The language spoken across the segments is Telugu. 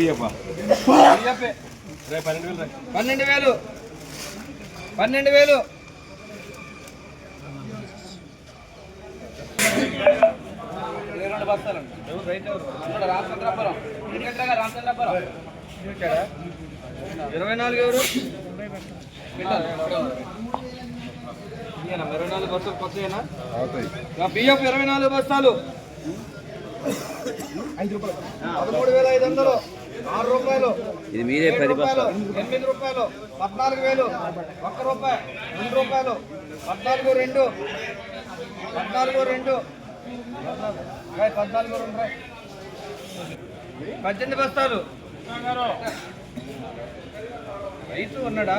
బియ్యప్ప. బియ్యప్పే. రేపు పన్నెండు వేలు. పన్నెండు వేలు. పన్నెండు వేలు. ఇరవై రెండు బస్తాలండి ఎవరు? రైతు ఎవరు? ఇక్కడ రామచంద్రాపురం. వెంకట్రావు రామచంద్రాపురం. ఇక్కడ ఇరవై నాలుగు ఎవరు? ఇరవై నాలుగు బస్తాలు కొత్తయేనా? బియ్యపు ఇరవై నాలుగు బస్తాలు. పదమూడు వేల ఐదు వందలు. ఆరు రూపాయలు. ఇది మీదే ఏడు పది రూపాయలు, ఎనిమిది రూపాయలు పద్నాలుగు వేలు. ఒక్క రూపాయి రెండు రూపాయలు. పద్నాలుగు రెండు. పద్నాలుగు రెండు. పద్నాలుగు రెండు. పద్దెనిమిది బస్తాలు. రైతు ఉన్నాడా?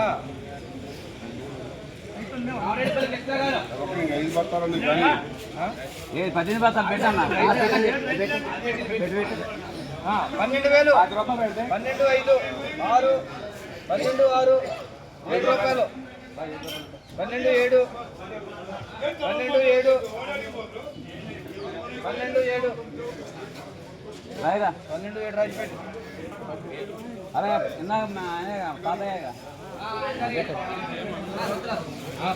పద్దెనిమిది బస్తాలు పెట్టన్నా. ఆ, పన్నెండు వేలు. పన్నెండు ఐదు ఆరు పన్నెండు ఆరు ఏడు రూపాయలు. పన్నెండు ఏడు పన్నెండు ఏడు పన్నెండు ఏడు. రాయరా పన్నెండు ఏడు రాజపేట అలాగే ఇందాక పాతయ్యగా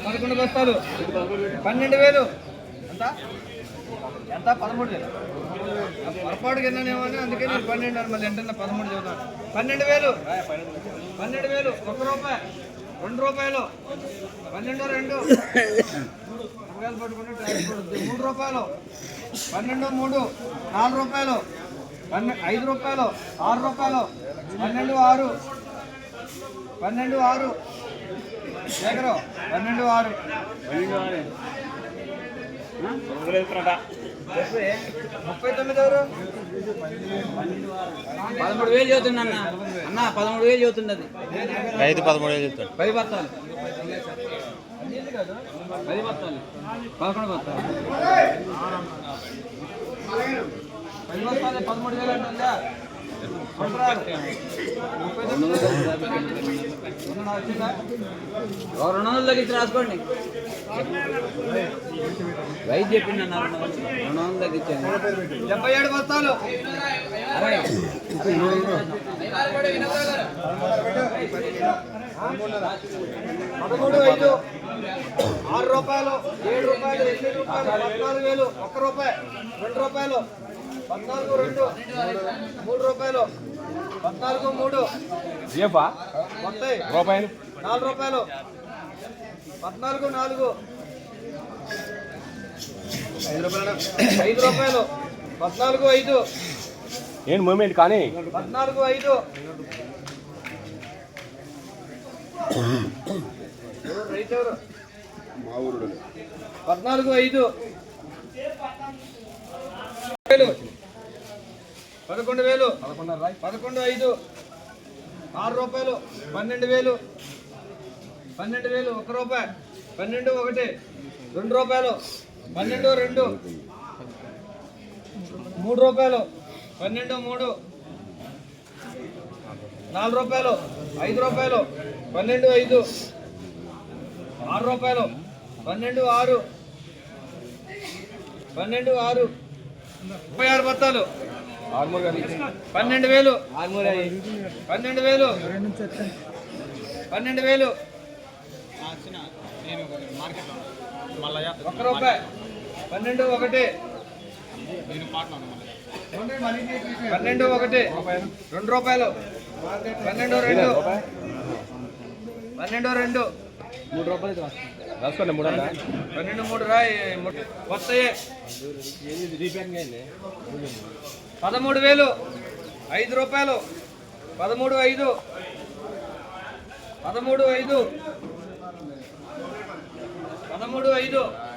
పదకొండు బస్తాలు. పన్నెండు వేలు. ఎంత? ఎంత? పదమూడు వేలు. పొరపాటు కిందనేమో అని అందుకే నేను పన్నెండు అని మళ్ళీ వెంటనే పదమూడు చదువుతాను పన్నెండు వేలు. పన్నెండు వేలు. ఒక రూపాయి. రెండు రూపాయలు. పన్నెండు రెండు. పట్టుకుంటే. మూడు రూపాయలు. పన్నెండు మూడు. నాలుగు రూపాయలు. పన్నె ఐదు రూపాయలు. ఆరు రూపాయలు. పన్నెండు ఆరు. పన్నెండు ఆరు. శేఖరు పన్నెండు ఆరు. చెప్పు, ఏ? ముప్పై తొమ్మిది ఎవరు? పదమూడు వేలు చదువుతున్నా అన్న. అన్న పదమూడు వేలు చదువుతున్నది రైతు పదమూడు వేలు చెప్తాడు పది బస్తాలు పది బస్తాలు పదకొండు. బస్తాలు పది బస్తాలు పదమూడు వేలు అంటుందా? కొట్టరాదు. రెండు వందలు తగ్గించి రాసుకోండి. వైద్య చెప్పింది అన్న రెండు వందలు రెండు డెబ్బై ఏడు బస్తాలు. పదమూడు ఐదు. ఆరు రూపాయలు ఏడు రూపాయలు ఎనిమిది రూపాయలు పద్నాలుగు వేలు ఒక్క రూపాయి రెండు రూపాయలు. పద్నాలుగు రెండు. మూడు రూపాయలు. పద్నాలుగు మూడు. బియ్యప్ప వస్తాయి రూపాయలు. నాలుగు రూపాయలు. పద్నాలుగు నాలుగు. ఐదు రూపాయలు. ఐదు రూపాయలు. పద్నాలుగు ఐదు. ఏంటి మూమెంట్ కానీ? పద్నాలుగు ఐదు. రైతు ఎవరు? పద్నాలుగు ఐదు వేలు పదకొండు వేలు. పదకొండు ఐదు. ఆరు రూపాయలు. పన్నెండు వేలు. పన్నెండు వేలు ఒక రూపాయి. పన్నెండు ఒకటి. రెండు రూపాయలు. పన్నెండు రెండు. మూడు రూపాయలు. పన్నెండు మూడు. నాలుగు రూపాయలు. ఐదు రూపాయలు. పన్నెండు ఐదు. ఆరు రూపాయలు. పన్నెండు ఆరు. పన్నెండు ఆరు. ముప్పై ఆరు బత్తాలు. పన్నెండు వేలు. పన్నెండు వేలు. పన్నెండు వేలు. ఒక్క రూపాయి. పన్నెండు ఒకటి. పన్నెండు ఒకటి. రెండు రూపాయలు. పన్నెండు రెండు. పన్నెండు రెండు. మూడు రూపాయలు రాసుకోండి మూడు వందల? పన్నెండు మూడు రాయి వస్తాయి. పదమూడు వేలు. ఐదు రూపాయలు. పదమూడు ఐదు. పదమూడు ఐదు. పదమూడు ఐదు.